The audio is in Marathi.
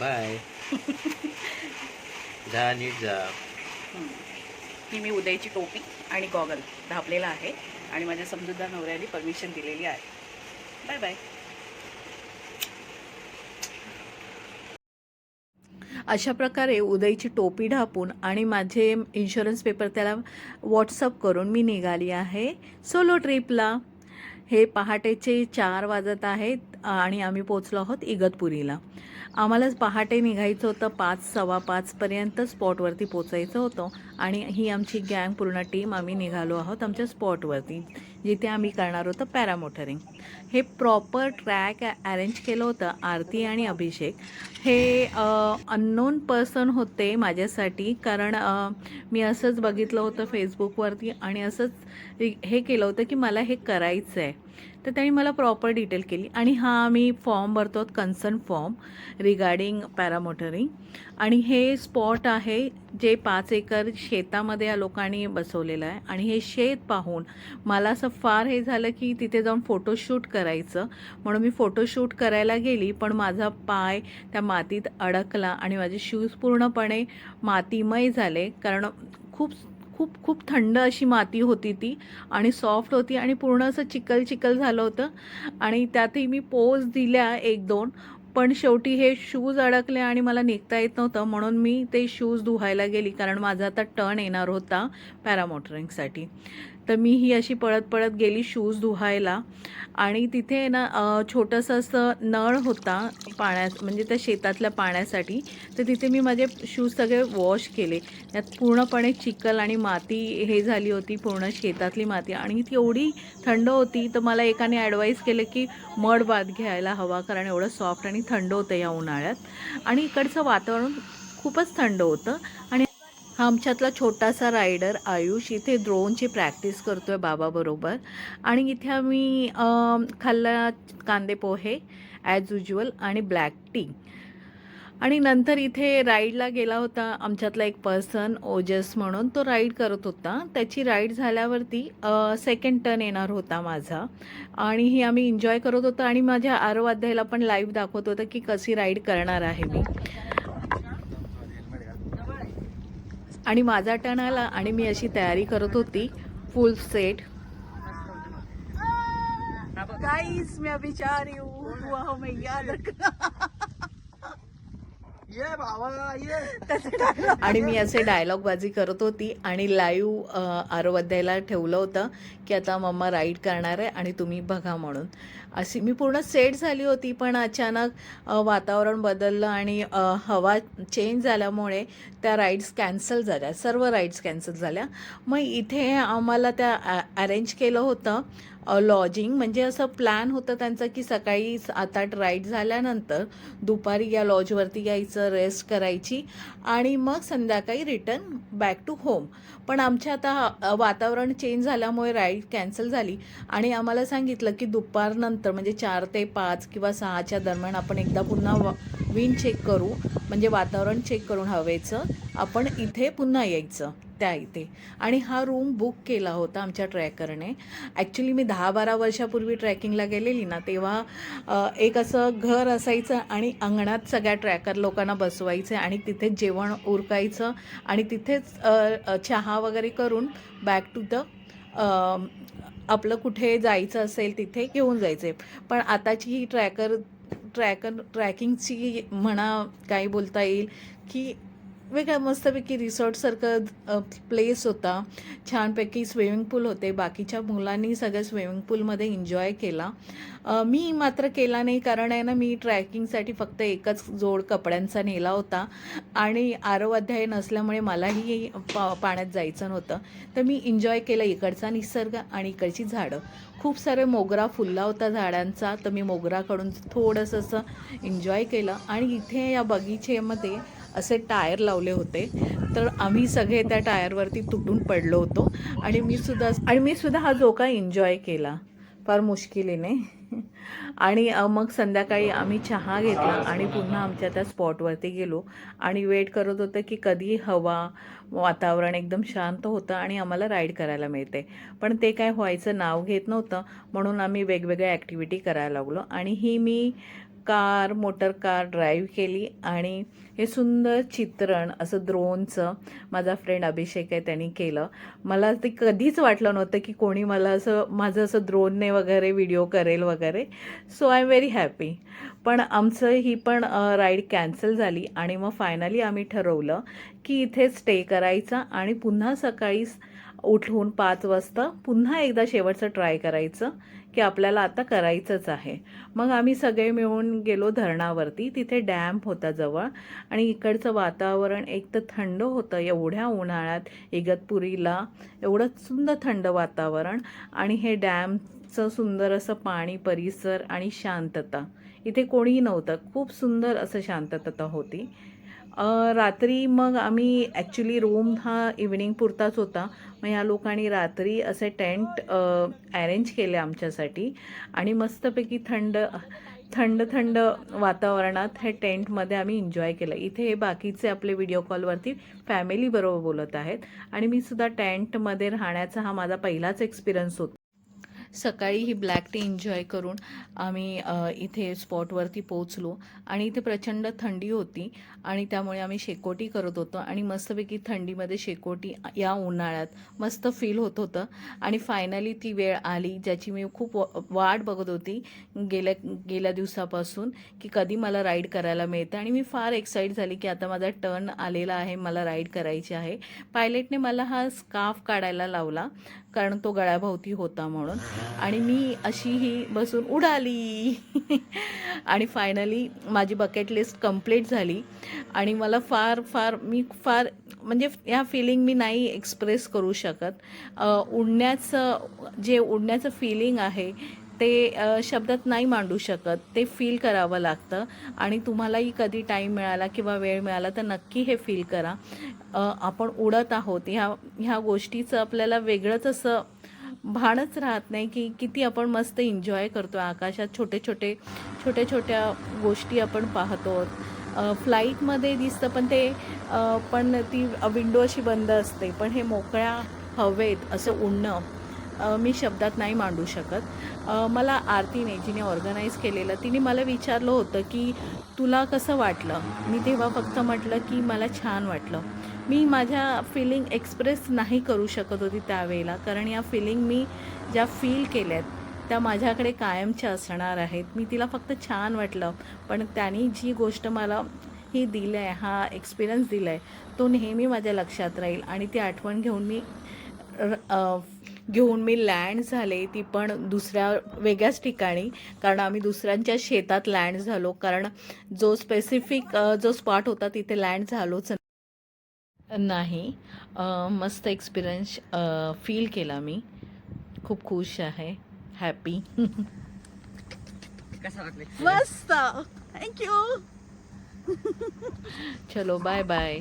बाय. जा नीट जा. ही मी उदयची टोपी आणि गॉगल धापलेला आहे आणि माझ्या समजूतदार नवऱ्याने परमिशन दिलेली आहे. बाय बाय अशा प्रकारे उदयची टोपी ढापून आणि माझे इन्शुरन्स पेपर त्याला व्हॉट्सअप करून मी निघाली आहे. सोलो ट्रिपला हे पहाटेचे चार वाजत आहेत. आणि आम्ही पोचलो आहोत इगतपुरीला. आम्हाला पहाटे निघायचं होतं पाच सव्वा पाचपर्यंत स्पॉटवरती पोचायचं होतं आणि ही आमची गँग पूर्ण टीम आम्ही निघालो आहोत आमच्या स्पॉटवरती जिथे आम्ही करणार होतं पॅरामोटरिंग. हे प्रॉपर ट्रॅक अरेंज केलं होतं आरती आणि अभिषेक. हे अननोन पर्सन होते माझ्यासाठी कारण मी असंच बघितलं होतं फेसबुकवरती आणि असंच हे केलं होतं की मला हे करायचं आहे तर त्यांनी मला प्रॉपर डिटेल केली. आणि हा आम्ही फॉर्म भरतो कन्सर्न फॉर्म रिगार्डिंग पॅरामोटरिंग आणि हे स्पॉट आहे जे पाच एकर शेतामध्ये या लोकांनी बसवलेलं आहे. आणि हे शेत पाहून मला असं फार हे झालं की तिथे जाऊन फोटोशूट करायचं. म्हणून मी फोटोशूट करायला गेली पण माझा पाय त्या मातीत अडकला आणि माझे शूज पूर्णपणे मातीमय झाले. कारण खूप खूप खूप थंड अशी माती होती ती आणि सॉफ्ट होती आणि पूर्ण असं चिकल चिकल झालं होतं. आणि त्यातही मी पोज दिल्या एक दोन पण शेवटी हे शूज अडकले आणि मला निघता येत नव्हतं. म्हणून मी ते शूज धुवायला गेली कारण माझा आता टर्न येणार होता पॅरामोटरिंगसाठी तर मी ही अशी पळत पळत गेली शूज धुवायला. आणि तिथे ना छोटंसं असं नळ होता पाण्यात म्हणजे त्या शेतातल्या पाण्यासाठी. तर तिथे मी माझे शूज सगळे वॉश केले. त्यात पूर्णपणे चिखल आणि माती हे झाली होती पूर्ण शेतातली माती. आणि ती एवढी थंड होती तर मला एकाने ॲडवाईस केलं की मड बाद घ्यायला हवा कारण एवढं सॉफ्ट आणि थंड होतं या उन्हाळ्यात. आणि इकडचं वातावरण खूपच थंड होतं. आणि हा आमच्यातला छोटासा रायडर आयुष. इथे द्रोणची प्रॅक्टिस करतो आहे बाबाबरोबर आणि इथे आम्ही खाल्ला कांदे पोहे ॲज युज्युअल आणि ब्लॅक टी आणि नंतर इथे राईडला गेला होता आमच्यातला एक पर्सन ओजस म्हणून. तो राईड करत होता. त्याची राईड झाल्यावरती सेकंड टर्न येणार होता माझा. आणि ही आम्ही एन्जॉय करत होतो. आणि माझ्या आरोवाध्यायला पण लाईव्ह दाखवत होतं की कशी राईड करणार आहे मी. आणि माझा टर्न आला आणि मी अशी तयारी करत होती. फुल सेट गाइस मैं अभी जा रही हूँ दुआ रखना. ये भावा ये. आणि मी असे डायलॉग बाजी करत होती आणि लाईव्ह आरोध्याला ठेवलं होतं की आता मम्मा राईड करणार आहे आणि तुम्ही बघा म्हणून. अशी मी पूर्ण सेट झाली होती पण अचानक वातावरण बदललं आणि हवा चेंज झाल्यामुळे त्या राईड्स कॅन्सल झाल्या सर्व राईड्स कॅन्सल झाल्या. मग इथे आम्हाला त्या अरेंज केलं होतं लॉजिंग म्हणजे असं प्लॅन होतं त्यांचं की सकाळी सात आठ राईड झाल्यानंतर दुपारी या लॉजवरती यायचं रेस्ट करायची आणि मग संध्याकाळी रिटर्न बॅक टू होम पण आमच्या आता वातावरण चेंज झाल्यामुळे राईड कॅन्सल झाली आणि आम्हाला सांगितलं की दुपारनंतर म्हणजे चार ते पाच किंवा सहाच्या दरम्यान आपण एकदा पुन्हा विन चेक करू म्हणजे वातावरण चेक करून हवेचं आपण इथे पुन्हा यायचं त्या इथे. आणि हा रूम बुक केला होता आमच्या ट्रॅकरने ॲक्च्युली मी दहा बारा वर्षापूर्वी ट्रॅकिंगला गेलेली ना तेव्हा एक असं घर असायचं आणि अंगणात सगळ्या ट्रॅकर लोकांना बसवायचे आणि तिथेच जेवण उरकायचं आणि तिथेच चहा वगैरे करून बॅक टू द आपलं कुठे जायचं असेल तिथे घेऊन जायचे. पण आताची ही ट्रॅकर ट्रॅकर ट्रॅकिंगची म्हणा काय बोलता येईल की वेगळा मस्तपैकी रिसॉर्टसारखं प्लेस होता. छानपैकी स्विमिंग पूल होते. बाकीच्या मुलांनी सगळं स्विमिंग पूलमध्ये एन्जॉय केला. मी मात्र केला नाही कारण आहे ना मी ट्रॅकिंगसाठी फक्त एकच जोड कपड्यांचा नेला होता. आणि आरव अध्याय नसल्यामुळे मलाही पा पाण्यात जायचं नव्हतं. तर मी एन्जॉय केलं इकडचा निसर्ग आणि इकडची झाडं. खूप सारे मोगरा फुलला होता झाडांचा. तर मी मोगराकडून थोडंसं असं एन्जॉय केलं. आणि इथे या बगीचेमध्ये असे टायर लावले होते. तर आम्ही सगळे त्या टायरवरती तुटून पडलो होतो. आणि मी सुद्धा आणि मी सुद्धा हा झोका एन्जॉय केला फार मुश्किलीने. आणि मग संध्याकाळी आम्ही चहा घेतला आणि पुन्हा आमच्या त्या स्पॉटवरती गेलो. आणि वेट करत होतं की कधी हवा वातावरण एकदम शांत होतं आणि आम्हाला राईड करायला मिळते. पण ते काय व्हायचं नाव घेत नव्हतं म्हणून आम्ही वेगवेगळ्या ॲक्टिव्हिटी करायला लागलो. आणि ही मी कार मोटर कार ड्राईव्ह केली आणि हे सुंदर चित्रण असं द्रोणचं माझा फ्रेंड अभिषेक आहे त्यांनी केलं. मला ते कधीच वाटलं नव्हतं की कोणी मला असं माझं असं द्रोणने वगैरे व्हिडिओ करेल वगैरे. So I am very happy पण आमचं ही पण राईड कॅन्सल झाली आणि मग फायनली आम्ही ठरवलं की इथे स्टे करायचा आणि पुन्हा सकाळी उठून पाच वाजता पुन्हा एकदा शेवटचं ट्राय करायचं की आपल्याला आता करायचंच आहे. मग आम्ही सगळे मिळून गेलो धरणावरती तिथे डॅम होता जवळ आणि इकडचं वातावरण एक तर थंड होतं एवढ्या उन्हाळ्यात इगतपुरीला एवढं सुंदर थंड वातावरण आणि हे डॅमचं सुंदर असं पाणी परिसर आणि शांतता. इथे कोणीही नव्हतं खूप सुंदर असं शांतता होती. रात्री मग आम्ही ॲक्च्युली रूम हा इव्हिनिंग पुरताच होता. मग ह्या लोकांनी रात्री असे टेंट अरेंज केले आमच्यासाठी. आणि मस्तपैकी थंड थंड थंड वातावरणात हे टेंटमध्ये आम्ही एन्जॉय केलं. इथे हे बाकीचे आपले व्हिडिओ कॉलवरती फॅमिलीबरोबर बोलत आहेत. आणि मी सुद्धा टेंटमध्ये राहण्याचा हा माझा पहिलाच एक्सपिरियन्स होता. सकाळी ही ब्लॅक टी एन्जॉय करून आम्ही इथे स्पॉटवरती पोचलो आणि इथे प्रचंड थंडी होती आणि त्यामुळे आम्ही शेकोटी करत होतो आणि मस्तपैकी थंडीमध्ये शेकोटी या उन्हाळ्यात मस्त फील होत होतं. आणि फायनली ती वेळ आली ज्याची मी खूप वाट बघत होती गेल्या गेल्या दिवसापासून की कधी मला राईड करायला मिळतं. आणि मी फार एक्साईट झाली की आता माझा टर्न आलेला आहे मला राईड करायची आहे. पायलटने मला हा स्काफ काढायला लावला. कारण तो गळ्याभोवती होता म्हणून. आणि मी अशी ही बसून उडाली. आणि फायनली माझी बकेट लिस्ट कंप्लीट झाली. आणि मला फार फार मी फार म्हणजे ह्या फिलिंग मी नाही एक्सप्रेस करू शकत. उडण्याचं जे उडण्याचं फिलिंग आहे ते शब्दात नाही मांडू शकत. ते फील करावं लागतं. आणि तुम्हालाही कधी टाईम मिळाला किंवा वेळ मिळाला तर नक्की हे फील करा. आपण उडत आहोत. ह्या ह्या गोष्टीचं आपल्याला वेगळंच असं भानच राहत नाही की किती आपण मस्त एन्जॉय करतो आकाशात. छोटे छोटे छोट्या छोट्या गोष्टी आपण पाहतो. फ्लाईटमध्ये दिसतं पण ते पण ती विंडो अशी बंद असते. पण हे मोकळ्या हवेत असं उडणं मी शब्दात नाही मांडू शकत. मला आरतीने जिने ऑर्गनाईज केलेलं तिने मला विचारलं होतं की तुला कसं वाटलं? मी तेव्हा फक्त म्हटलं की मला छान वाटलं. मी माझ्या फिलिंग एक्सप्रेस नाही करू शकत होती त्यावेळेला कारण या फिलिंग मी ज्या फील केल्यात त्या माझ्याकडे कायमच्या असणार आहेत. मी तिला फक्त छान वाटलं पण त्यांनी जी गोष्ट मला ही दिलं आहे हा एक्सपिरियन्स दिला आहे तो नेहमी माझ्या लक्षात राहील आणि ती आठवण घेऊन मी र- घेऊन मी लँड झाले. ती पण दुसऱ्या वेगळ्याच ठिकाणी. कारण आम्ही दुसऱ्यांच्या शेतात लँड झालो. कारण जो स्पेसिफिक जो स्पॉट होता तिथे लँड झालोच नाही. मस्त एक्सपिरियन्स फील केला मी. खूप खुश आहे. हॅपी मस्त. थँक्यू चलो बाय बाय